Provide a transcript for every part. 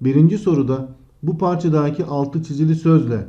Birinci soruda bu parçadaki altı çizili sözle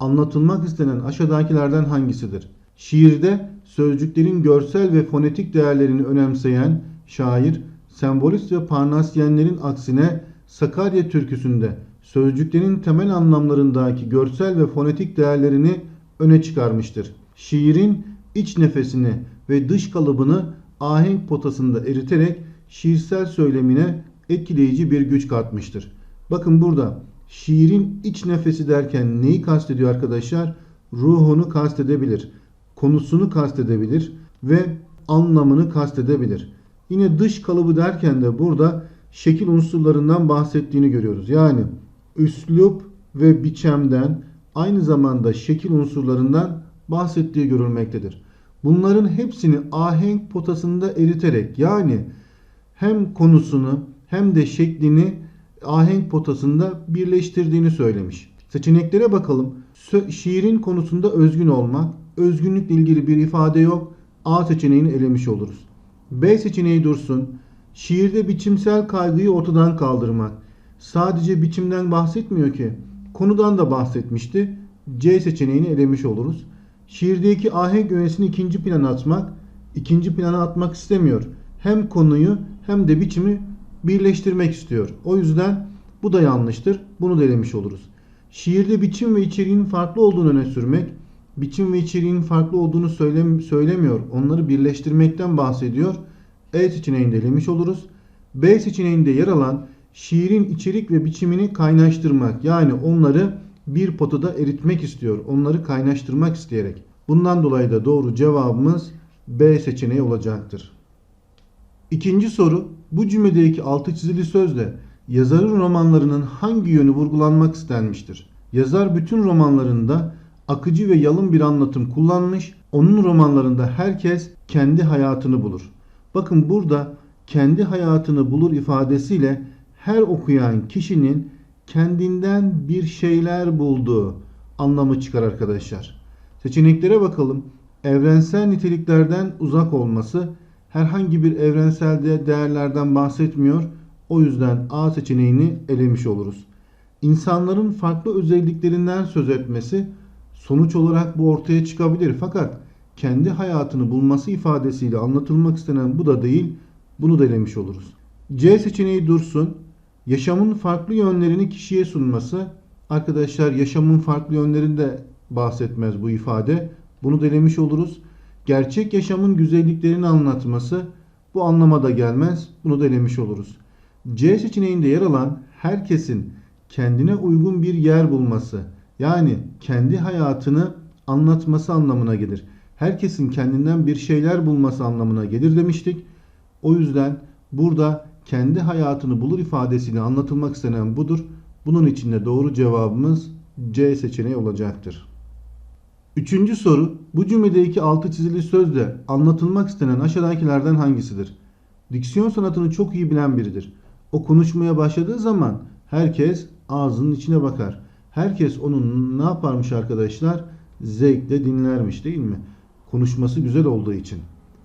anlatılmak istenen aşağıdakilerden hangisidir? Şiirde sözcüklerin görsel ve fonetik değerlerini önemseyen şair, sembolist ve parnasyenlerin aksine Sakarya türküsünde sözcüklerin temel anlamlarındaki görsel ve fonetik değerlerini öne çıkarmıştır. Şiirin iç nefesini ve dış kalıbını ahenk potasında eriterek şiirsel söylemine etkileyici bir güç katmıştır. Bakın burada şiirin iç nefesi derken neyi kastediyor arkadaşlar? Ruhunu kastedebilir, konusunu kastedebilir ve anlamını kastedebilir. Yine dış kalıbı derken de burada şekil unsurlarından bahsettiğini görüyoruz. Yani üslup ve biçemden aynı zamanda şekil unsurlarından bahsettiği görülmektedir. Bunların hepsini ahenk potasında eriterek yani hem konusunu hem de şeklini ahenk potasında birleştirdiğini söylemiş. Seçeneklere bakalım. Şiirin konusunda özgün olmak, özgünlükle ilgili bir ifade yok. A seçeneğini elemiş oluruz. B seçeneği dursun. Şiirde biçimsel kaygıyı ortadan kaldırmak. Sadece biçimden bahsetmiyor ki. Konudan da bahsetmişti. C seçeneğini elemiş oluruz. Şiirdeki ahenk öğesini ikinci plana atmak, ikinci plana atmak istemiyor. Hem konuyu hem de biçimi birleştirmek istiyor. O yüzden bu da yanlıştır. Bunu da oluruz. Şiirde biçim ve içeriğin farklı olduğunu öne sürmek, biçim ve içeriğin farklı olduğunu söylem söylemiyor. Onları birleştirmekten bahsediyor. E seçeneğini de elemiş oluruz. B seçeneğinde yer alan şiirin içerik ve biçimini kaynaştırmak yani onları bir potada eritmek istiyor. Onları kaynaştırmak isteyerek. Bundan dolayı da doğru cevabımız B seçeneği olacaktır. İkinci soru bu cümledeki altı çizili sözle yazarın romanlarının hangi yönü vurgulanmak istenmiştir? Yazar bütün romanlarında akıcı ve yalın bir anlatım kullanmış. Onun romanlarında herkes kendi hayatını bulur. Bakın burada kendi hayatını bulur ifadesiyle her okuyan kişinin kendinden bir şeyler bulduğu anlamı çıkar arkadaşlar. Seçeneklere bakalım. Evrensel niteliklerden uzak olması herhangi bir evrensel de değerlerden bahsetmiyor. O yüzden A seçeneğini elemiş oluruz. İnsanların farklı özelliklerinden söz etmesi sonuç olarak bu ortaya çıkabilir. Fakat kendi hayatını bulması ifadesiyle anlatılmak istenen bu da değil. Bunu da elemiş oluruz. C seçeneği dursun. Yaşamın farklı yönlerini kişiye sunması. Arkadaşlar yaşamın farklı yönlerinde bahsetmez bu ifade. Bunu delemiş oluruz. Gerçek yaşamın güzelliklerini anlatması bu anlamada gelmez. Bunu delemiş oluruz. C seçeneğinde yer alan herkesin kendine uygun bir yer bulması yani kendi hayatını anlatması anlamına gelir. Herkesin kendinden bir şeyler bulması anlamına gelir demiştik. O yüzden burada kendi hayatını bulur ifadesiyle anlatılmak istenen budur. Bunun için de doğru cevabımız C seçeneği olacaktır. Üçüncü soru bu cümledeki altı çizili sözle anlatılmak istenen aşağıdakilerden hangisidir? Diksiyon sanatını çok iyi bilen biridir. O konuşmaya başladığı zaman herkes ağzının içine bakar. Herkes onun ne yaparmış arkadaşlar? Zevkle dinlermiş değil mi? Konuşması güzel olduğu için.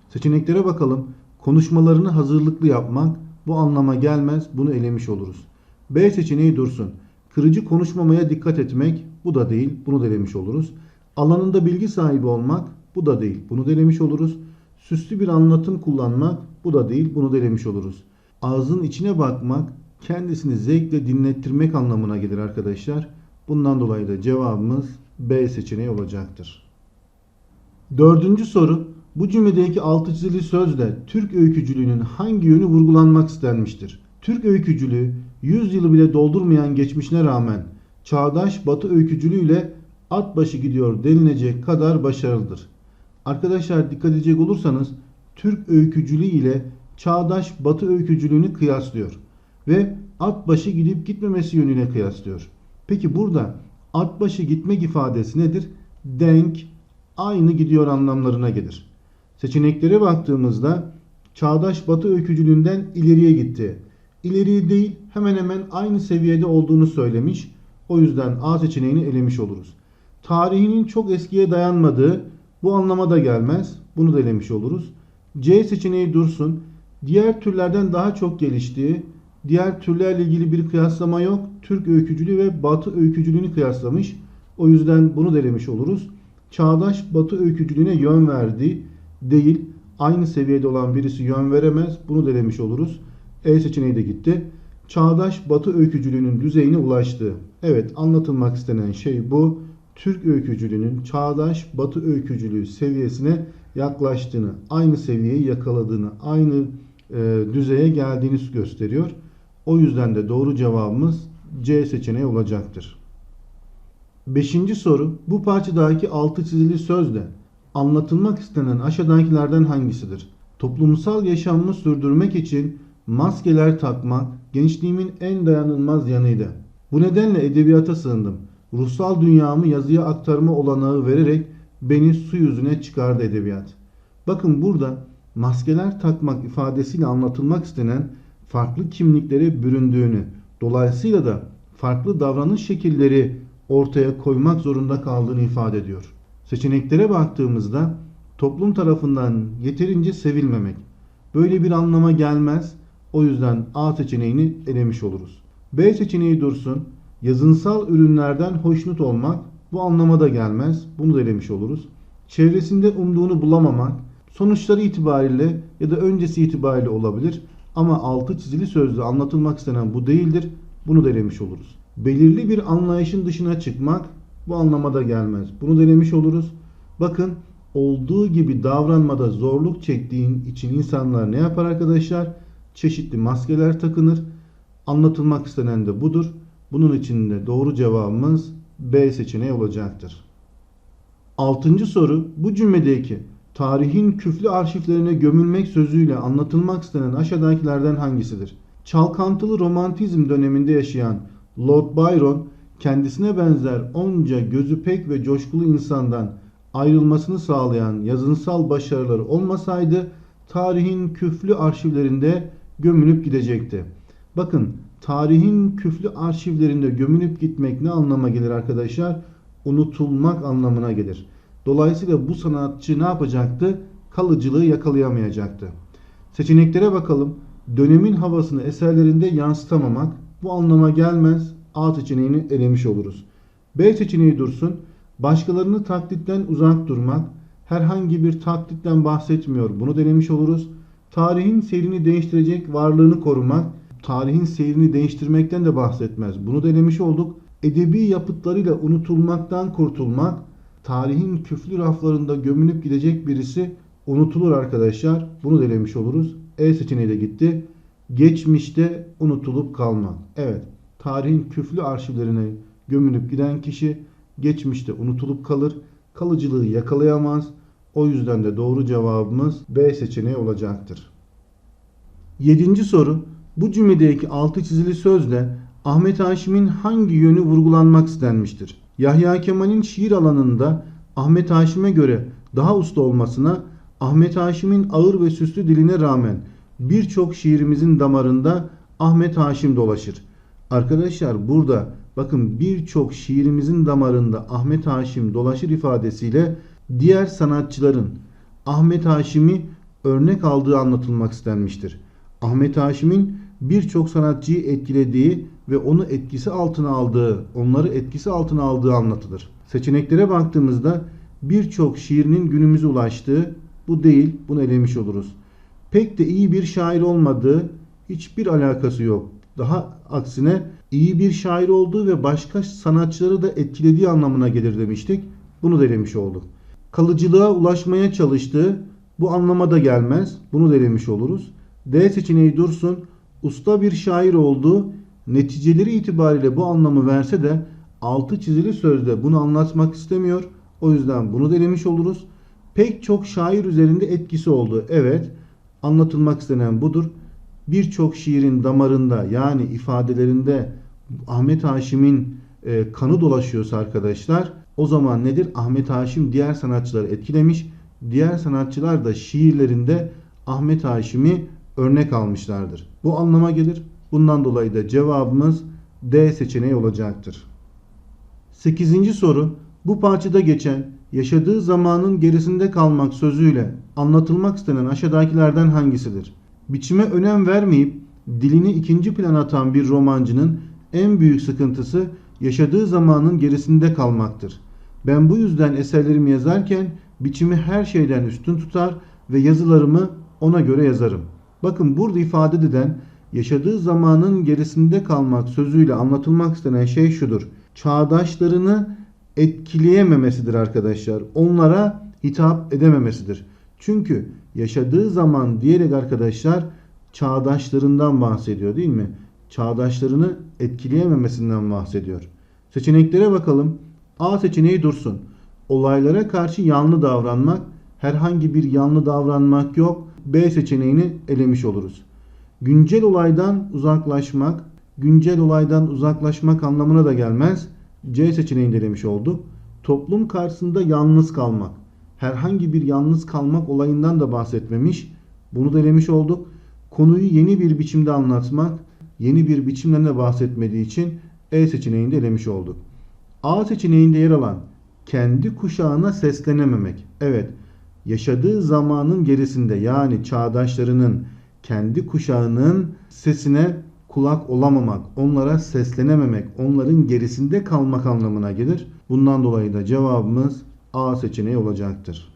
Seçeneklere bakalım. Konuşmalarını hazırlıklı yapmak bu anlama gelmez. Bunu elemiş oluruz. B seçeneği dursun. Kırıcı konuşmamaya dikkat etmek bu da değil. Bunu da elemiş oluruz. Alanında bilgi sahibi olmak bu da değil. Bunu delemiş oluruz. Süslü bir anlatım kullanmak bu da değil. Bunu delemiş oluruz. Ağzın içine bakmak kendisini zevkle dinlettirmek anlamına gelir arkadaşlar. Bundan dolayı da cevabımız B seçeneği olacaktır. Dördüncü soru. Bu cümledeki altı çizili sözle Türk öykücülüğünün hangi yönü vurgulanmak istenmiştir? Türk öykücülüğü 100 yılı bile doldurmayan geçmişine rağmen çağdaş batı öykücülüğüyle at başı gidiyor denilecek kadar başarılıdır. Arkadaşlar dikkat edecek olursanız Türk öykücülüğü ile çağdaş batı öykücülüğünü kıyaslıyor ve at başı gidip gitmemesi yönüne kıyaslıyor. Peki burada at başı gitmek ifadesi nedir? Denk, aynı gidiyor anlamlarına gelir. Seçeneklere baktığımızda çağdaş batı öykücülüğünden ileriye gitti. İleriye değil hemen hemen aynı seviyede olduğunu söylemiş. O yüzden A seçeneğini elemiş oluruz. Tarihinin çok eskiye dayanmadığı bu anlama da gelmez. Bunu da elemiş oluruz. C seçeneği dursun. Diğer türlerden daha çok geliştiği, Diğer türlerle ilgili bir kıyaslama yok. Türk öykücülüğü ve Batı öykücülüğünü kıyaslamış. O yüzden bunu denemiş oluruz. Çağdaş Batı öykücülüğüne yön verdi değil. Aynı seviyede olan birisi yön veremez. Bunu denemiş oluruz. E seçeneği de gitti. Çağdaş Batı öykücülüğünün düzeyine ulaştı. Evet anlatılmak istenen şey bu. Türk öykücülüğünün çağdaş Batı öykücülüğü seviyesine yaklaştığını, aynı seviyeyi yakaladığını, aynı e, düzeye geldiğini gösteriyor. O yüzden de doğru cevabımız C seçeneği olacaktır. Beşinci soru. Bu parçadaki altı çizili sözle anlatılmak istenen aşağıdakilerden hangisidir? Toplumsal yaşamımı sürdürmek için maskeler takmak gençliğimin en dayanılmaz yanıydı. Bu nedenle edebiyata sığındım. Ruhsal dünyamı yazıya aktarma olanağı vererek beni su yüzüne çıkardı edebiyat. Bakın burada maskeler takmak ifadesiyle anlatılmak istenen farklı kimliklere büründüğünü, dolayısıyla da farklı davranış şekilleri ortaya koymak zorunda kaldığını ifade ediyor. Seçeneklere baktığımızda toplum tarafından yeterince sevilmemek böyle bir anlama gelmez. O yüzden A seçeneğini elemiş oluruz. B seçeneği dursun. Yazınsal ürünlerden hoşnut olmak bu anlamada gelmez. Bunu da elemiş oluruz. Çevresinde umduğunu bulamamak sonuçları itibariyle ya da öncesi itibariyle olabilir. Ama altı çizili sözlü anlatılmak istenen bu değildir. Bunu da elemiş oluruz. Belirli bir anlayışın dışına çıkmak bu anlamada gelmez. Bunu denemiş oluruz. Bakın olduğu gibi davranmada zorluk çektiğin için insanlar ne yapar arkadaşlar? Çeşitli maskeler takınır. Anlatılmak istenen de budur. Bunun için de doğru cevabımız B seçeneği olacaktır. Altıncı soru bu cümledeki tarihin küflü arşivlerine gömülmek sözüyle anlatılmak istenen aşağıdakilerden hangisidir? Çalkantılı romantizm döneminde yaşayan Lord Byron kendisine benzer onca gözü pek ve coşkulu insandan ayrılmasını sağlayan yazınsal başarıları olmasaydı tarihin küflü arşivlerinde gömülüp gidecekti. Bakın tarihin küflü arşivlerinde gömülüp gitmek ne anlama gelir arkadaşlar? Unutulmak anlamına gelir. Dolayısıyla bu sanatçı ne yapacaktı? Kalıcılığı yakalayamayacaktı. Seçeneklere bakalım. Dönemin havasını eserlerinde yansıtamamak bu anlama gelmez. A seçeneğini elemiş oluruz. B seçeneği dursun. Başkalarını taklitten uzak durmak. Herhangi bir taklitten bahsetmiyor. Bunu denemiş oluruz. Tarihin seyrini değiştirecek varlığını korumak. Tarihin seyrini değiştirmekten de bahsetmez. Bunu denemiş olduk. Edebi yapıtlarıyla unutulmaktan kurtulmak. Tarihin küflü raflarında gömülüp gidecek birisi unutulur arkadaşlar. Bunu denemiş oluruz. E seçeneği de gitti. Geçmişte unutulup kalmak. Evet tarihin küflü arşivlerine gömülüp giden kişi geçmişte unutulup kalır, kalıcılığı yakalayamaz. O yüzden de doğru cevabımız B seçeneği olacaktır. Yedinci soru. Bu cümledeki altı çizili sözle Ahmet Haşim'in hangi yönü vurgulanmak istenmiştir? Yahya Kemal'in şiir alanında Ahmet Haşim'e göre daha usta olmasına, Ahmet Haşim'in ağır ve süslü diline rağmen birçok şiirimizin damarında Ahmet Haşim dolaşır. Arkadaşlar burada bakın birçok şiirimizin damarında Ahmet Haşim dolaşır ifadesiyle diğer sanatçıların Ahmet Haşim'i örnek aldığı anlatılmak istenmiştir. Ahmet Haşim'in birçok sanatçıyı etkilediği ve onu etkisi altına aldığı, onları etkisi altına aldığı anlatılır. Seçeneklere baktığımızda birçok şiirinin günümüze ulaştığı bu değil, bunu elemiş oluruz. Pek de iyi bir şair olmadığı hiçbir alakası yok. Daha aksine iyi bir şair olduğu ve başka sanatçıları da etkilediği anlamına gelir demiştik. Bunu denemiş olduk. Kalıcılığa ulaşmaya çalıştığı bu anlama da gelmez. Bunu denemiş oluruz. D seçeneği dursun. Usta bir şair olduğu neticeleri itibariyle bu anlamı verse de altı çizili sözde bunu anlatmak istemiyor. O yüzden bunu denemiş oluruz. Pek çok şair üzerinde etkisi oldu. Evet anlatılmak istenen budur birçok şiirin damarında yani ifadelerinde Ahmet Haşim'in e, kanı dolaşıyorsa arkadaşlar o zaman nedir? Ahmet Haşim diğer sanatçıları etkilemiş. Diğer sanatçılar da şiirlerinde Ahmet Haşim'i örnek almışlardır. Bu anlama gelir. Bundan dolayı da cevabımız D seçeneği olacaktır. 8. soru bu parçada geçen yaşadığı zamanın gerisinde kalmak sözüyle anlatılmak istenen aşağıdakilerden hangisidir? biçime önem vermeyip dilini ikinci plana atan bir romancının en büyük sıkıntısı yaşadığı zamanın gerisinde kalmaktır. Ben bu yüzden eserlerimi yazarken biçimi her şeyden üstün tutar ve yazılarımı ona göre yazarım. Bakın burada ifade edilen yaşadığı zamanın gerisinde kalmak sözüyle anlatılmak istenen şey şudur. Çağdaşlarını etkileyememesidir arkadaşlar. Onlara hitap edememesidir. Çünkü yaşadığı zaman diyerek arkadaşlar çağdaşlarından bahsediyor değil mi? Çağdaşlarını etkileyememesinden bahsediyor. Seçeneklere bakalım. A seçeneği dursun. Olaylara karşı yanlı davranmak, herhangi bir yanlı davranmak yok. B seçeneğini elemiş oluruz. Güncel olaydan uzaklaşmak, güncel olaydan uzaklaşmak anlamına da gelmez. C seçeneğini elemiş olduk. Toplum karşısında yalnız kalmak. Herhangi bir yalnız kalmak olayından da bahsetmemiş. Bunu da elemiş olduk. Konuyu yeni bir biçimde anlatmak, yeni bir biçimden de bahsetmediği için E seçeneğini de elemiş olduk. A seçeneğinde yer alan kendi kuşağına seslenememek. Evet, yaşadığı zamanın gerisinde yani çağdaşlarının kendi kuşağının sesine kulak olamamak, onlara seslenememek, onların gerisinde kalmak anlamına gelir. Bundan dolayı da cevabımız A seçeneği olacaktır.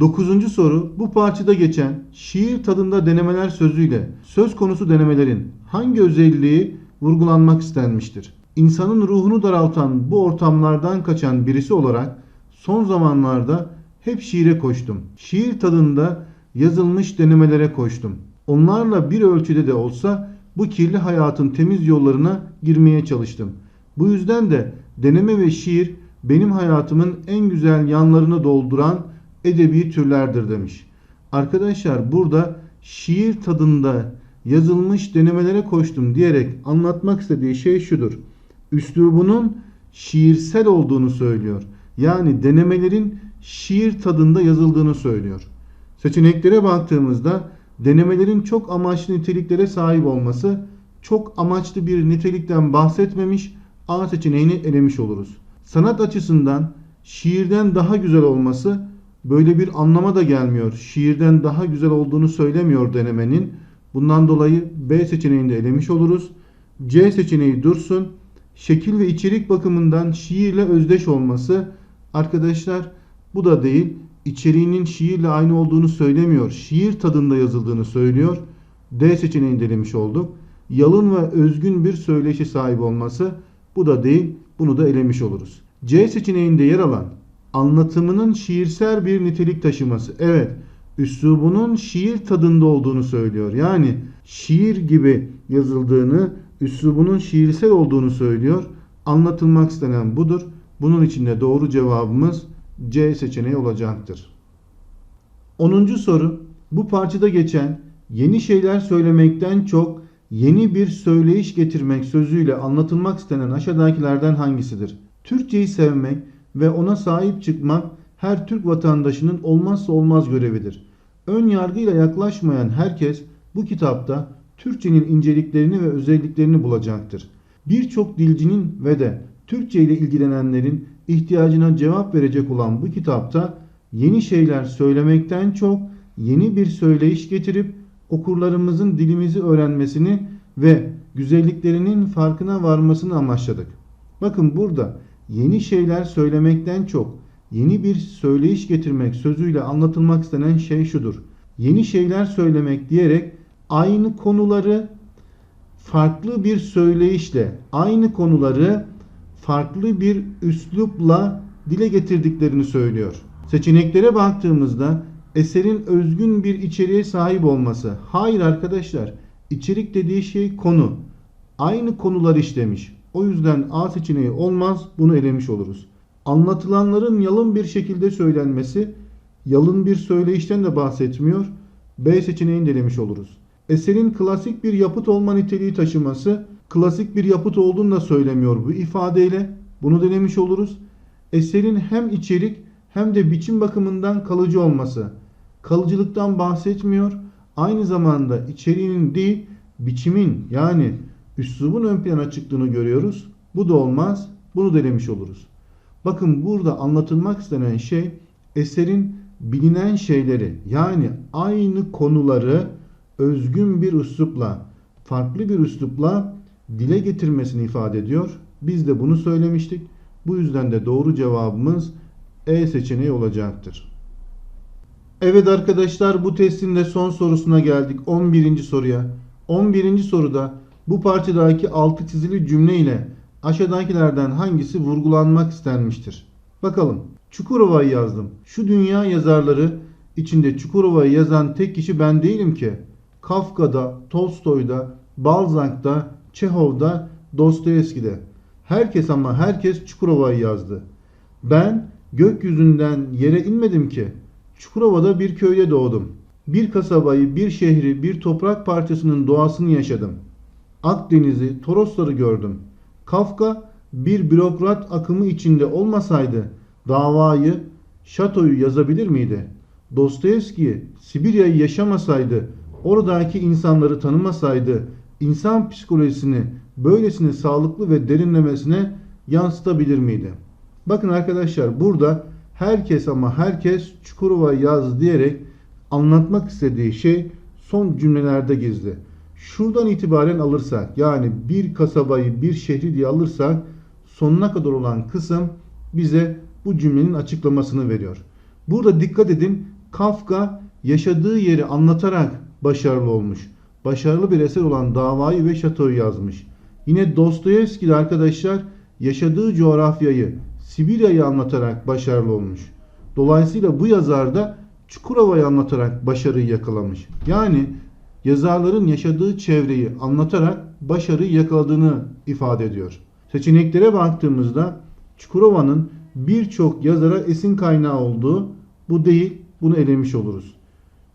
Dokuzuncu soru bu parçada geçen şiir tadında denemeler sözüyle söz konusu denemelerin hangi özelliği vurgulanmak istenmiştir? İnsanın ruhunu daraltan bu ortamlardan kaçan birisi olarak son zamanlarda hep şiire koştum. Şiir tadında yazılmış denemelere koştum. Onlarla bir ölçüde de olsa bu kirli hayatın temiz yollarına girmeye çalıştım. Bu yüzden de deneme ve şiir benim hayatımın en güzel yanlarını dolduran edebi türlerdir demiş. Arkadaşlar burada şiir tadında yazılmış denemelere koştum diyerek anlatmak istediği şey şudur. Üslubunun şiirsel olduğunu söylüyor. Yani denemelerin şiir tadında yazıldığını söylüyor. Seçeneklere baktığımızda denemelerin çok amaçlı niteliklere sahip olması çok amaçlı bir nitelikten bahsetmemiş A seçeneğini elemiş oluruz. Sanat açısından şiirden daha güzel olması böyle bir anlama da gelmiyor. Şiirden daha güzel olduğunu söylemiyor denemenin. Bundan dolayı B seçeneğini de elemiş oluruz. C seçeneği dursun. Şekil ve içerik bakımından şiirle özdeş olması arkadaşlar bu da değil. İçeriğinin şiirle aynı olduğunu söylemiyor. Şiir tadında yazıldığını söylüyor. D seçeneğini de elemiş olduk. Yalın ve özgün bir söyleşi sahibi olması bu da değil. Bunu da elemiş oluruz. C seçeneğinde yer alan anlatımının şiirsel bir nitelik taşıması. Evet, üslubunun şiir tadında olduğunu söylüyor. Yani şiir gibi yazıldığını, üslubunun şiirsel olduğunu söylüyor. Anlatılmak istenen budur. Bunun için de doğru cevabımız C seçeneği olacaktır. 10. soru bu parçada geçen yeni şeyler söylemekten çok yeni bir söyleyiş getirmek sözüyle anlatılmak istenen aşağıdakilerden hangisidir? Türkçeyi sevmek ve ona sahip çıkmak her Türk vatandaşının olmazsa olmaz görevidir. Ön yargıyla yaklaşmayan herkes bu kitapta Türkçenin inceliklerini ve özelliklerini bulacaktır. Birçok dilcinin ve de Türkçe ile ilgilenenlerin ihtiyacına cevap verecek olan bu kitapta yeni şeyler söylemekten çok yeni bir söyleyiş getirip okurlarımızın dilimizi öğrenmesini ve güzelliklerinin farkına varmasını amaçladık. Bakın burada yeni şeyler söylemekten çok yeni bir söyleyiş getirmek sözüyle anlatılmak istenen şey şudur. Yeni şeyler söylemek diyerek aynı konuları farklı bir söyleyişle, aynı konuları farklı bir üslupla dile getirdiklerini söylüyor. Seçeneklere baktığımızda eserin özgün bir içeriğe sahip olması. Hayır arkadaşlar, içerik dediği şey konu. Aynı konular işlemiş. O yüzden A seçeneği olmaz, bunu elemiş oluruz. Anlatılanların yalın bir şekilde söylenmesi, yalın bir söyleyişten de bahsetmiyor. B seçeneğini de elemiş oluruz. Eserin klasik bir yapıt olma niteliği taşıması, klasik bir yapıt olduğunu da söylemiyor bu ifadeyle. Bunu denemiş oluruz. Eserin hem içerik hem de biçim bakımından kalıcı olması. Kalıcılıktan bahsetmiyor. Aynı zamanda içeriğinin değil biçimin yani üslubun ön plana çıktığını görüyoruz. Bu da olmaz. Bunu denemiş oluruz. Bakın burada anlatılmak istenen şey eserin bilinen şeyleri yani aynı konuları özgün bir üslupla, farklı bir üslupla dile getirmesini ifade ediyor. Biz de bunu söylemiştik. Bu yüzden de doğru cevabımız E seçeneği olacaktır. Evet arkadaşlar bu testin de son sorusuna geldik. 11. soruya. 11. soruda bu parçadaki altı çizili cümle ile aşağıdakilerden hangisi vurgulanmak istenmiştir? Bakalım. Çukurova'yı yazdım. Şu dünya yazarları içinde Çukurova'yı yazan tek kişi ben değilim ki. Kafka'da, Tolstoy'da, Balzac'da, Çehov'da, Dostoyevski'de. Herkes ama herkes Çukurova'yı yazdı. Ben gökyüzünden yere inmedim ki. Çukurova'da bir köyde doğdum. Bir kasabayı, bir şehri, bir toprak parçasının doğasını yaşadım. Akdeniz'i, Torosları gördüm. Kafka bir bürokrat akımı içinde olmasaydı davayı, şatoyu yazabilir miydi? Dostoyevski Sibirya'yı yaşamasaydı, oradaki insanları tanımasaydı, insan psikolojisini böylesine sağlıklı ve derinlemesine yansıtabilir miydi? Bakın arkadaşlar burada herkes ama herkes Çukurova yaz diyerek anlatmak istediği şey son cümlelerde gizli. Şuradan itibaren alırsak yani bir kasabayı bir şehri diye alırsak sonuna kadar olan kısım bize bu cümlenin açıklamasını veriyor. Burada dikkat edin Kafka yaşadığı yeri anlatarak başarılı olmuş. Başarılı bir eser olan Davayı ve Şato'yu yazmış. Yine Dostoyevski de arkadaşlar yaşadığı coğrafyayı Sibirya'yı anlatarak başarılı olmuş. Dolayısıyla bu yazar da Çukurova'yı anlatarak başarıyı yakalamış. Yani yazarların yaşadığı çevreyi anlatarak başarıyı yakaladığını ifade ediyor. Seçeneklere baktığımızda Çukurova'nın birçok yazara esin kaynağı olduğu bu değil, bunu elemiş oluruz.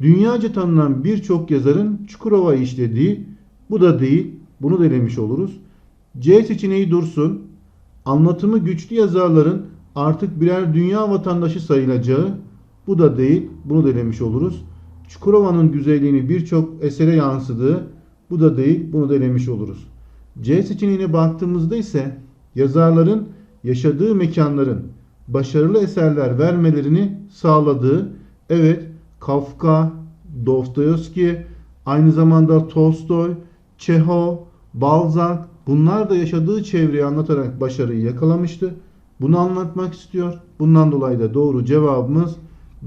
Dünyaca tanınan birçok yazarın Çukurova'yı işlediği bu da değil, bunu da elemiş oluruz. C seçeneği dursun. Anlatımı güçlü yazarların artık birer dünya vatandaşı sayılacağı bu da değil, bunu da elemiş oluruz. Çukurova'nın güzelliğini birçok esere yansıdığı bu da değil, bunu da elemiş oluruz. C seçeneğine baktığımızda ise yazarların yaşadığı mekanların başarılı eserler vermelerini sağladığı evet Kafka, Dostoyevski, aynı zamanda Tolstoy, Çehov, Balzac bunlar da yaşadığı çevreyi anlatarak başarıyı yakalamıştı. Bunu anlatmak istiyor. Bundan dolayı da doğru cevabımız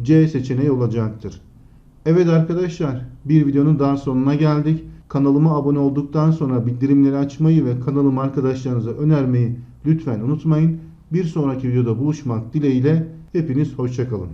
C seçeneği olacaktır. Evet arkadaşlar bir videonun daha sonuna geldik. Kanalıma abone olduktan sonra bildirimleri açmayı ve kanalımı arkadaşlarınıza önermeyi lütfen unutmayın. Bir sonraki videoda buluşmak dileğiyle hepiniz hoşçakalın.